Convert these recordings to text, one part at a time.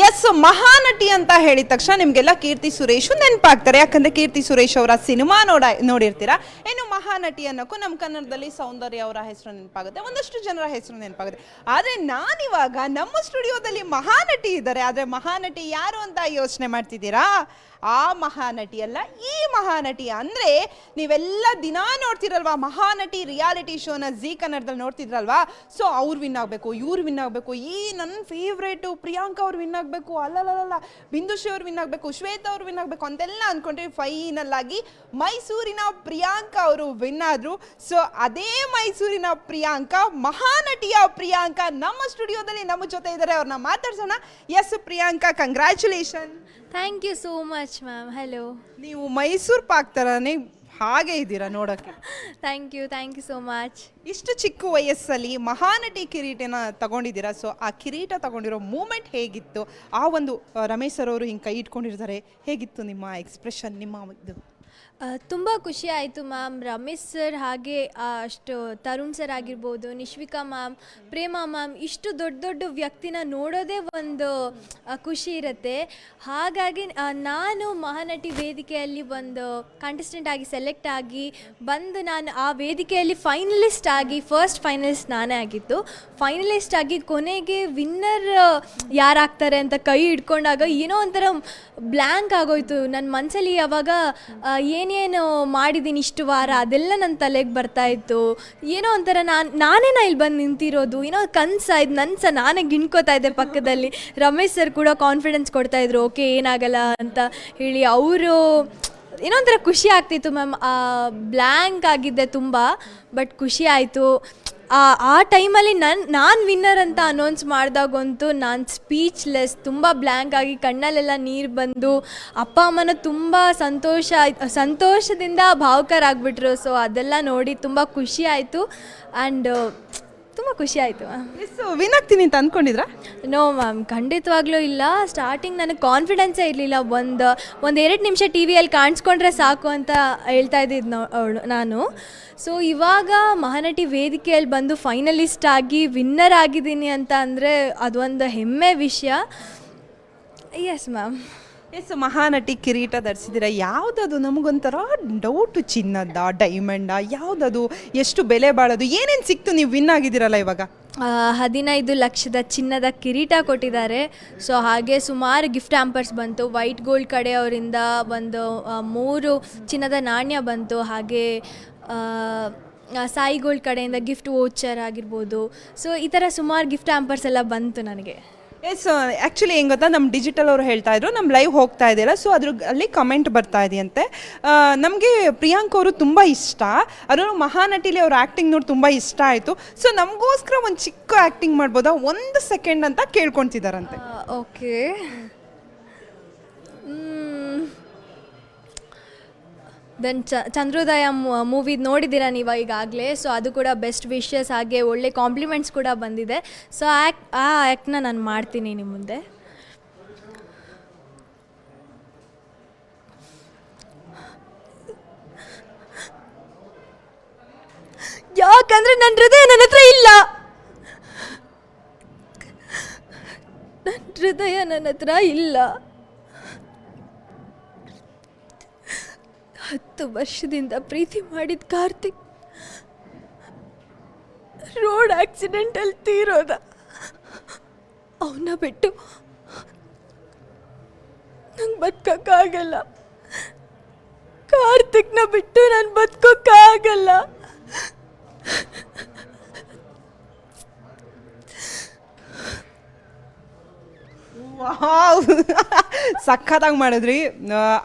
S Mahanati ಅಂತ ಹೇಳಿದ ತಕ್ಷಣ ನಿಮಗೆಲ್ಲ ಕೀರ್ತಿ ಸುರೇಶ್ ನೆನಪಾಗ್ತಾರೆ. ಯಾಕಂದ್ರೆ ಕೀರ್ತಿ ಸುರೇಶ್ ಅವರ ಸಿನಿಮಾ ನೋಡ, ನೋಡಿರ್ತೀರಾ? ಇನ್ನು ಮಹಾನಟಿ ಅನ್ನೋಕ್ಕೂ ನಮ್ಮ ಕನ್ನಡದಲ್ಲಿ ಸೌಂದರ್ಯ ಅವರ ಹೆಸರು ನೆನಪಾಗುತ್ತೆ. ಒಂದಷ್ಟು ಜನರ ಹೆಸರು ನೆನಪಾಗುತ್ತೆ. ಆದ್ರೆ ನಾನಿವಾಗ ನಮ್ಮ ಸ್ಟುಡಿಯೋದಲ್ಲಿ ಮಹಾನಟಿ ಇದ್ದಾರೆ. ಆದ್ರೆ ಮಹಾನಟಿ ಯಾರು ಅಂತ ಯೋಚನೆ ಮಾಡ್ತಿದ್ದೀರಾ? ಆ ಮಹಾನಟಿ ಅಲ್ಲ ಈ ಮಹಾನಟಿ ಅಂದ್ರೆ ನೀವೆಲ್ಲ ದಿನ ನೋಡ್ತಿರಲ್ವಾ, ಮಹಾನಟಿ ರಿಯಾಲಿಟಿ ಶೋನ ಜೀ ಕನ್ನಡದಲ್ಲಿ ನೋಡ್ತಿದ್ರಲ್ವಾ? ಸೊ ಅವ್ರು ವಿನ್ ಆಗಬೇಕು, ಇವ್ರು ವಿನ್ ಆಗಬೇಕು, ಈ ನನ್ನ ಫೇವ್ರೇಟು ಪ್ರಿಯಾಂಕಾ ಅವ್ರು ವಿನ್ ಆಗಬೇಕು ಅಲ್ಲಲ್ಲ ಬಿಂದುಶ್ರೀ ಅವ್ರು ವಿನ್ ಆಗಬೇಕು, ಶ್ವೇತಾ ಅವ್ರು ವಿನ್ ಆಗಬೇಕು ಅಂತೆಲ್ಲ ಅಂದ್ಕೊಂಡ್ರೆ ಫೈನಲ್ ಆಗಿ ಮೈಸೂರಿನ ಪ್ರಿಯಾಂಕಾ ಅವರು ವಿನ್ ಆದ್ರು. ಸೊ ಅದೇ ಮೈಸೂರಿನ ಪ್ರಿಯಾಂಕಾ, ಮಹಾನಟಿಯ ಪ್ರಿಯಾಂಕಾ ನಮ್ಮ ಸ್ಟುಡಿಯೋದಲ್ಲಿ ನಮ್ಮ ಜೊತೆ ಇದ್ದಾರೆ, ಅವ್ರನ್ನ ಮಾತಾಡ್ಸೋಣ. Yes Priyanka congratulation thank you so much ma'am hello ನೀವು ಮೈಸೂರು ಪಾಕ್ ಥರನೇ ಹಾಗೆ ಇದ್ದೀರಾ ನೋಡೋಕ್ಕೆ thank you thank you so much ಇಷ್ಟು ಚಿಕ್ಕ ವಯಸ್ಸಲ್ಲಿ ಮಹಾನಟಿ ಕಿರೀಟನ ತಗೊಂಡಿದ್ದೀರಾ? ಸೊ ಆ ಕಿರೀಟ ತಗೊಂಡಿರೋ ಮೂಮೆಂಟ್ ಹೇಗಿತ್ತು? ಆ ಒಂದು ರಮೇಶ್ ಸರ್ ಅವರು ಹಿಂಗೆ ಕೈ ಇಟ್ಕೊಂಡಿರ್ತಾರೆ. ಹೇಗಿತ್ತು ನಿಮ್ಮ ಎಕ್ಸ್ಪ್ರೆಷನ್ ನಿಮ್ಮ ಇದು? ತುಂಬ ಖುಷಿ ಆಯಿತು ಮ್ಯಾಮ್. ರಮೇಶ್ ಸರ್ ಹಾಗೆ ಅಷ್ಟು ತರುಣ್ ಸರ್ ಆಗಿರ್ಬೋದು ನಿಶ್ವಿಕಾ ಮ್ಯಾಮ್ ಪ್ರೇಮಾ ಮ್ಯಾಮ್ ಇಷ್ಟು ದೊಡ್ಡ ದೊಡ್ಡ ವ್ಯಕ್ತಿನ ನೋಡೋದೇ ಒಂದು ಖುಷಿ ಇರುತ್ತೆ. ಹಾಗಾಗಿ ನಾನು ಮಹಾನಟಿ ವೇದಿಕೆಯಲ್ಲಿ ಒಂದು ಕಂಟೆಸ್ಟೆಂಟ್ ಆಗಿ ಸೆಲೆಕ್ಟ್ ಆಗಿ ಬಂದು ನಾನು ಆ ವೇದಿಕೆಯಲ್ಲಿ ಫೈನಲಿಸ್ಟ್ ಆಗಿ ಫಸ್ಟ್ ಫೈನಲಿಸ್ಟ್ ನಾನೇ ಆಗಿತ್ತು ಫೈನಲಿಸ್ಟ್ ಆಗಿ ಕೊನೆಗೆ ವಿನ್ನರ್ ಯಾರಾಗ್ತಾರೆ ಅಂತ ಕೈ ಹಿಡ್ಕೊಂಡಾಗ ಏನೋ ಒಂಥರ ಬ್ಲ್ಯಾಂಕ್ ಆಗೋಯ್ತು. ನನ್ನ ಮನಸ್ಸಲ್ಲಿ ಅವಾಗ ಆ, ಏನೇನು ಮಾಡಿದ್ದೀನಿ ಇಷ್ಟು ವಾರ, ಅದೆಲ್ಲ ನನ್ನ ತಲೆಗೆ ಬರ್ತಾ ಇತ್ತು. ಏನೋ ಒಂಥರ ನಾನು ನಾನೇ ನಾ ಇಲ್ಲಿ ಬಂದು ನಿಂತಿರೋದು? ಏನೋ ಕನ್ಸಾಯ್ತು ನನ್ನ ಸಹ ನಾನೇ ಗಿಣ್ಕೋತಾ ಇದ್ದೆ ಪಕ್ಕದಲ್ಲಿ. ರಮೇಶ್ ಸರ್ ಕೂಡ ಕಾನ್ಫಿಡೆನ್ಸ್ ಕೊಡ್ತಾಯಿದ್ರು ಓಕೆ, ಏನಾಗಲ್ಲ ಅಂತ ಹೇಳಿ. ಅವರು, ಏನೋ ಒಂಥರ ಖುಷಿ ಆಗ್ತಿತ್ತು ಮ್ಯಾಮ್. ಬ್ಲ್ಯಾಂಕ್ ಆಗಿದ್ದೆ ತುಂಬ ಬಟ್ ಖುಷಿ ಆಯಿತು. ಆ ಟೈಮಲ್ಲಿ ನನ್ನ ನಾನು ವಿನ್ನರ್ ಅಂತ ಅನೌನ್ಸ್ ಮಾಡಿದಾಗಂತೂ ನಾನು ಸ್ಪೀಚ್ಲೆಸ್ ತುಂಬ ಬ್ಲ್ಯಾಂಕ್ ಆಗಿ ಕಣ್ಣಲ್ಲೆಲ್ಲ ನೀರು ಬಂದು ಅಪ್ಪ, ಅಮ್ಮನ ತುಂಬ ಸಂತೋಷ ಸಂತೋಷದಿಂದ ಭಾವುಕರಾಗ್ಬಿಟ್ರು. ಸೊ ಅದೆಲ್ಲ ನೋಡಿ ತುಂಬ ಖುಷಿ ಆಯಿತು. ಆ್ಯಂಡ್ ತುಂಬ ಖುಷಿ ಆಯಿತು ವಿನ್ ಆಗ್ತೀನಿ ಅಂತ ಅಂದ್ಕೊಂಡಿದ್ರಾ ನೋ ಮ್ಯಾಮ್. ಖಂಡಿತವಾಗ್ಲೂ ಇಲ್ಲ. ಸ್ಟಾರ್ಟಿಂಗ್ ನನಗೆ ಕಾನ್ಫಿಡೆನ್ಸೇ ಇರಲಿಲ್ಲ. ಒಂದು ಒಂದು ಎರಡು ನಿಮಿಷ ಟಿ ವಿಯಲ್ಲಿ ಕಾಣಿಸ್ಕೊಂಡ್ರೆ ಸಾಕು ಅಂತ ಹೇಳ್ತಾ ಇದ್ದಿದ್ದು ನೋ ಅವಳು ನಾನು. ಸೊ ಇವಾಗ ಮಹಾನಟಿ ವೇದಿಕೆಯಲ್ಲಿ ಬಂದು ಫೈನಲಿಸ್ಟ್ ಆಗಿ ವಿನ್ನರ್ ಆಗಿದ್ದೀನಿ ಅಂತ ಅಂದರೆ ಅದೊಂದು ಹೆಮ್ಮೆ ವಿಷಯ. Yes ma'am. ಎಸ್ ಮಹಾನಟಿ ಕಿರೀಟ ಧರಿಸಿದ್ದೀರಾ? ಯಾವುದದು? ನಮಗೊಂಥರ ಡೌಟ್ ಚಿನ್ನದ ಡೈಮಂಡ ಯಾವುದದು? ಎಷ್ಟು ಬೆಲೆ ಬಾಳೋದು? ಏನೇನು ಸಿಕ್ತು? ನೀವು ವಿನ್ ಆಗಿದ್ದೀರಲ್ಲ ಇವಾಗ? ಹದಿನೈದು ಲಕ್ಷದ ಚಿನ್ನದ ಕಿರೀಟ ಕೊಟ್ಟಿದ್ದಾರೆ. ಸೊ ಹಾಗೆ ಸುಮಾರು ಗಿಫ್ಟ್ ಆ್ಯಂಪರ್ಸ್ ಬಂತು. ವೈಟ್ ಗೋಲ್ಡ್ ಕಡೆಯವರಿಂದ ಒಂದು ಮೂರು ಚಿನ್ನದ ನಾಣ್ಯ ಬಂತು. ಹಾಗೆ ಸಾಯಿ ಗೋಲ್ಡ್ ಕಡೆಯಿಂದ ಗಿಫ್ಟ್ ವೋಚರ್ ಆಗಿರ್ಬೋದು. ಸೊ ಈ ಥರ ಸುಮಾರು ಗಿಫ್ಟ್ ಆ್ಯಂಪರ್ಸ್ ಎಲ್ಲ ಬಂತು ನನಗೆ. ಎಸ್ ಆ್ಯಕ್ಚುಲಿ ಹೆಂಗೆ ಗೊತ್ತಾ? ನಮ್ಮ ಡಿಜಿಟಲ್ ಅವರು ಹೇಳ್ತಾ ಇದ್ರು ನಮ್ಮ ಲೈವ್ ಹೋಗ್ತಾ ಇದೆಯಲ್ಲ ಸೊ ಅದ್ರ ಅಲ್ಲಿ ಕಮೆಂಟ್ ಬರ್ತಾ ಇದೆಯಂತೆ. ನಮಗೆ ಪ್ರಿಯಾಂಕ್ ಅವರು ತುಂಬ ಇಷ್ಟ. ಅದರಲ್ಲೂ ಮಹಾನಟಿಲಿ ಅವ್ರ ಆ್ಯಕ್ಟಿಂಗ್ ನೋಡಿ ತುಂಬ ಇಷ್ಟ ಆಯಿತು. ಸೊ ನಮಗೋಸ್ಕರ ಒಂದು ಚಿಕ್ಕ ಆ್ಯಕ್ಟಿಂಗ್ ಮಾಡ್ಬೋದಾ? ಒಂದು ಸೆಕೆಂಡ್ ಅಂತ ಕೇಳ್ಕೊತಿದಾರಂತೆ. ಓಕೆ ದೆನ್ ಚ ಚಂದ್ರೋದಯ ಮೂವಿ ನೋಡಿದ್ದೀರಾ ನೀವು ಈಗಾಗಲೇ? ಸೊ ಅದು ಕೂಡ ಬೆಸ್ಟ್ ವಿಶಸ್ ಹಾಗೆ ಒಳ್ಳೆ ಕಾಂಪ್ಲಿಮೆಂಟ್ಸ್ ಕೂಡ ಬಂದಿದೆ. ಸೊ ಆ್ಯಕ್ಟ್ ಆ ಆ್ಯಕ್ಟ್ನ ನಾನು ಮಾಡ್ತೀನಿ ನಿಮ್ಮ ಮುಂದೆ. ಯಾಕಂದ್ರೆ ನನ್ನ ಹೃದಯ ನನ್ನ ಹತ್ರ ಇಲ್ಲ. ನನ್ನ ಹೃದಯ ನನ್ನ ಹತ್ರ ಇಲ್ಲ. ಹತ್ತು ವರ್ಷದಿಂದ ಪ್ರೀತಿ ಮಾಡಿದ ಕಾರ್ತಿಕ್ ರೋಡ್ ಆಕ್ಸಿಡೆಂಟಲ್ಲಿ ತೀರೋದ. ಅವನ್ನ ಬಿಟ್ಟು ನಂಗೆ ಬದುಕೋಕ್ಕಾಗಲ್ಲ. ಕಾರ್ತಿಕ್ನ ಬಿಟ್ಟು ನಾನು ಬದುಕೋಕ್ಕಾಗಲ್ಲ. ವಾವ್. ಸಖತ್ತಾಗಿ ಮಾಡಿದ್ರಿ.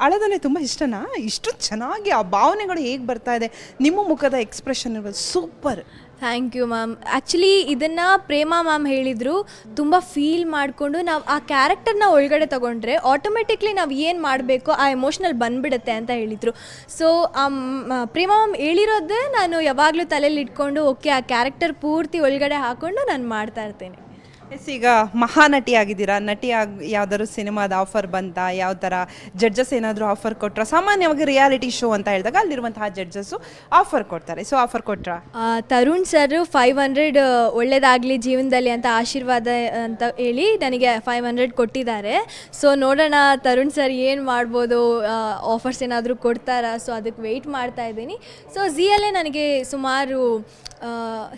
ಅಳದಲ್ಲಿ ತುಂಬ ಇಷ್ಟನಾ? ಇಷ್ಟು ಚೆನ್ನಾಗಿ ಆ ಭಾವನೆಗಳು ಹೇಗೆ ಬರ್ತಾ ಇದೆ? ನಿಮ್ಮ ಮುಖದ ಎಕ್ಸ್ಪ್ರೆಷನ್ ಇರ್ಬೋದು. Super thank you ma'am actually ಇದನ್ನು ಪ್ರೇಮಾ ಮ್ಯಾಮ್ ಹೇಳಿದರು. ತುಂಬ ಫೀಲ್ ಮಾಡಿಕೊಂಡು ನಾವು ಆ ಕ್ಯಾರೆಕ್ಟರ್ನ ಒಳಗಡೆ ತಗೊಂಡ್ರೆ ಆಟೋಮೆಟಿಕ್ಲಿ ನಾವು ಏನು ಮಾಡಬೇಕು ಆ ಎಮೋಷ್ನಲ್ ಬಂದ್ಬಿಡುತ್ತೆ ಅಂತ ಹೇಳಿದರು. ಸೊ ಪ್ರೇಮಾ ಮ್ಯಾಮ್ ಹೇಳಿರೋದೇ ನಾನು ಯಾವಾಗಲೂ ತಲೆಯಲ್ಲಿ ಇಟ್ಕೊಂಡು ಓಕೆ ಆ ಕ್ಯಾರೆಕ್ಟರ್ ಪೂರ್ತಿ ಒಳಗಡೆ ಹಾಕ್ಕೊಂಡು ನಾನು ಮಾಡ್ತಾ ಇರ್ತೇನೆ. ಎಸ್, ಈಗ ಮಹಾನಟಿ ಆಗಿದ್ದೀರಾ ನಟಿ ಆಗ ಯಾವ್ದಾದ್ರು ಸಿನಿಮಾದ ಆಫರ್ ಬಂತಾ? ಯಾವ ಥರ ಜಡ್ಜಸ್ ಏನಾದರೂ ಆಫರ್ ಕೊಟ್ರ? ಸಾಮಾನ್ಯವಾಗಿ ರಿಯಾಲಿಟಿ ಶೋ ಅಂತ ಹೇಳಿದಾಗ ಅಲ್ಲಿರುವಂತಹ ಜಡ್ಜಸ್ಸು ಆಫರ್ ಕೊಡ್ತಾರೆ. ಸೊ, ಆಫರ್ ಕೊಟ್ರ? ತರುಣ್ ಸರ್ ಫೈವ್ ಹಂಡ್ರೆಡ್ ಒಳ್ಳೇದಾಗಲಿ ಜೀವನದಲ್ಲಿ ಅಂತ ಆಶೀರ್ವಾದ ಅಂತ ಹೇಳಿ ನನಗೆ ಫೈವ್ ಹಂಡ್ರೆಡ್ ಕೊಟ್ಟಿದ್ದಾರೆ. ಸೊ, ನೋಡೋಣ ತರುಣ್ ಸರ್ ಏನು ಮಾಡ್ಬೋದು ಆಫರ್ಸ್ ಏನಾದರೂ ಕೊಡ್ತಾರಾ? ಸೊ, ಅದಕ್ಕೆ ವೆಯ್ಟ್ ಮಾಡ್ತಾ ಇದ್ದೀನಿ. ಸೊ, ಝಿಯಲ್ಲೇ ನನಗೆ ಸುಮಾರು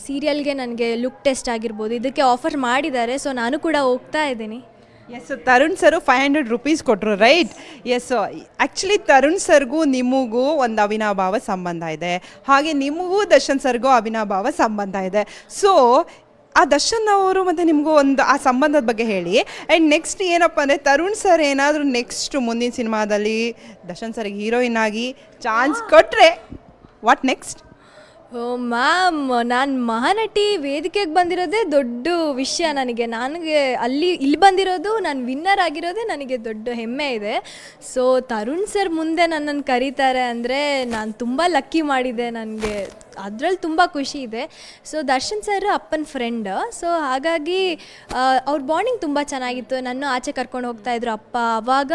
ಸೀರಿಯಲ್ಗೆ ನನಗೆ ಲುಕ್ ಟೆಸ್ಟ್ ಆಗಿರ್ಬೋದು, ಇದಕ್ಕೆ ಆಫರ್ ಮಾಡಿದ್ದಾರೆ ಸೊ ನಾನು ಕೂಡ ಹೋಗ್ತಾ ಇದ್ದೀನಿ. Yes Tarun sir five hundred rupees ಕೊಟ್ಟರು ರೈಟ್ ಎಸ್ ಆ್ಯಕ್ಚುಲಿ ತರುಣ್ ಸರ್ಗೂ ನಿಮಗೂ ಒಂದು ಅವಿನಾಭಾವ ಸಂಬಂಧ ಇದೆ. ಹಾಗೆ ನಿಮಗೂ ದರ್ಶನ್ ಸರ್ಗೂ ಅವಿನಾಭಾವ ಸಂಬಂಧ ಇದೆ. ಸೊ ಆ ದರ್ಶನ್ ಅವರು ಮತ್ತು ನಿಮಗೂ ಒಂದು ಆ ಸಂಬಂಧದ ಬಗ್ಗೆ ಹೇಳಿ. ಆ್ಯಂಡ್ ನೆಕ್ಸ್ಟ್ ಏನಪ್ಪ ಅಂದರೆ ತರುಣ್ ಸರ್ ಏನಾದರೂ ನೆಕ್ಸ್ಟ್ ಮುಂದಿನ ಸಿನಿಮಾದಲ್ಲಿ ದರ್ಶನ್ ಸರ್ಗೆ ಹೀರೋಯಿನ್ ಆಗಿ ಚಾನ್ಸ್ ಕೊಟ್ಟರೆ ವಾಟ್ ನೆಕ್ಸ್ಟ್ ಓ ಮ್ಯಾಮ್, ನಾನು ಮಹಾನಟಿ ವೇದಿಕೆಗೆ ಬಂದಿರೋದೇ ದೊಡ್ಡ ವಿಷಯ ನನಗೆ. ನನಗೆ ಅಲ್ಲಿ, ಇಲ್ಲಿ ಬಂದಿರೋದು, ನಾನು ವಿನ್ನರ್ ಆಗಿರೋದೇ ನನಗೆ ದೊಡ್ಡ ಹೆಮ್ಮೆ ಇದೆ. ಸೊ ತರುಣ್ ಸರ್ ಮುಂದೆ ನನ್ನನ್ನು ಕರೀತಾರೆ ಅಂದರೆ ನಾನು ತುಂಬ ಲಕ್ಕಿ ಮಾಡಿದೆ ನನಗೆ. ಅದರಲ್ಲಿ ತುಂಬ ಖುಷಿ ಇದೆ. ಸೊ ದರ್ಶನ್ ಸರ್ ಅಪ್ಪನ ಫ್ರೆಂಡ್ ಸೊ ಹಾಗಾಗಿ ಅವ್ರ ಬಾಂಡಿಂಗ್ ತುಂಬ ಚೆನ್ನಾಗಿತ್ತು. ನನ್ನ ಆಚೆ ಕರ್ಕೊಂಡು ಹೋಗ್ತಾ ಇದ್ರು ಅಪ್ಪ. ಅವಾಗ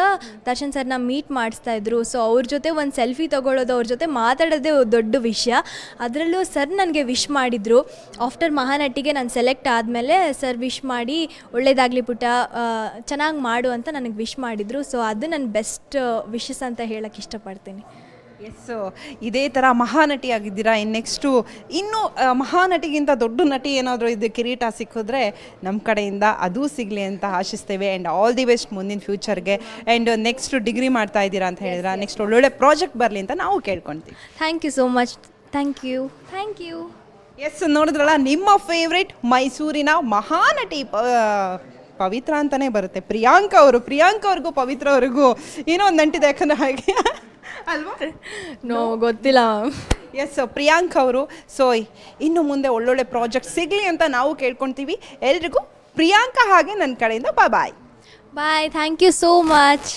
ದರ್ಶನ್ ಸರ್ನ ಮೀಟ್ ಮಾಡಿಸ್ತಾ ಇದ್ರು. ಸೊ ಅವ್ರ ಜೊತೆ ಒಂದು ಸೆಲ್ಫಿ ತಗೊಳ್ಳೋದು, ಅವ್ರ ಜೊತೆ ಮಾತಾಡೋದೇ ದೊಡ್ಡ ವಿಷಯ. ಅದರಲ್ಲೂ ಸರ್ ನನಗೆ ವಿಶ್ ಮಾಡಿದರು. ಆಫ್ಟರ್ ಮಹಾನಟಿಗೆ ನಾನು ಸೆಲೆಕ್ಟ್ ಆದಮೇಲೆ ಸರ್ ವಿಶ್ ಮಾಡಿ, ಒಳ್ಳೇದಾಗಲಿ ಪುಟ ಚೆನ್ನಾಗಿ ಮಾಡು ಅಂತ ನನಗೆ ವಿಶ್ ಮಾಡಿದರು. ಸೊ ಅದು ನನ್ನ ಬೆಸ್ಟ್ ವಿಶಸ್ ಅಂತ ಹೇಳಕ್ಕೆ ಇಷ್ಟಪಡ್ತೀನಿ. ಎಸ್ ಇದೇ ಥರ ಮಹಾನಟಿ ಆಗಿದ್ದೀರಾ ಇನ್ನು ನೆಕ್ಸ್ಟು ಇನ್ನೂ ಮಹಾನಟಿಗಿಂತ ದೊಡ್ಡ ನಟಿ ಏನಾದರೂ ಇದು ಕಿರೀಟ ಸಿಕ್ಕಿದ್ರೆ ನಮ್ಮ ಕಡೆಯಿಂದ ಅದು ಸಿಗಲಿ ಅಂತ ಆಶಿಸ್ತೇವೆ. ಆ್ಯಂಡ್ ಆಲ್ ದಿ ಬೆಸ್ಟ್ ಮುಂದಿನ ಫ್ಯೂಚರ್ಗೆ ಆ್ಯಂಡ್ ನೆಕ್ಸ್ಟ್ ಡಿಗ್ರಿ ಮಾಡ್ತಾ ಇದ್ದೀರಾ ಅಂತ ಹೇಳಿದ್ರೆ? ನೆಕ್ಸ್ಟ್ ಒಳ್ಳೊಳ್ಳೆ ಪ್ರಾಜೆಕ್ಟ್ ಬರಲಿ ಅಂತ ನಾವು ಕೇಳ್ಕೊಳ್ತೀವಿ thank you so much thank you thank you yes ನೋಡಿದ್ರಲ್ಲ ನಿಮ್ಮ ಫೇವ್ರೇಟ್ ಮೈಸೂರಿನ ಮಹಾನಟಿ ಪವಿತ್ರ ಅಂತಲೇ ಬರುತ್ತೆ. ಪ್ರಿಯಾಂಕ ಅವರು ಪ್ರಿಯಾಂಕ ಅವ್ರಿಗೂ ಪವಿತ್ರ ಅವ್ರಿಗೂ ಏನೋ ಒಂದು ನಂಟಿದೆ ಯಾಕಂದ್ರೆ ಹಾಗೆ. ಅಲ್ವಾ? ನೋ ಗೊತ್ತಿಲ್ಲ. ಎಸ್ ಪ್ರಿಯಾಂಕ್ ಅವರು ಸೊ ಇನ್ನು ಮುಂದೆ ಒಳ್ಳೊಳ್ಳೆ ಪ್ರಾಜೆಕ್ಟ್ ಸಿಗಲಿ ಅಂತ ನಾವು ಕೇಳ್ಕೊಳ್ತೀವಿ ಎಲ್ರಿಗೂ ಪ್ರಿಯಾಂಕಾ ಹಾಗೆ ನನ್ನ ಕಡೆಯಿಂದ bye bye thank you so much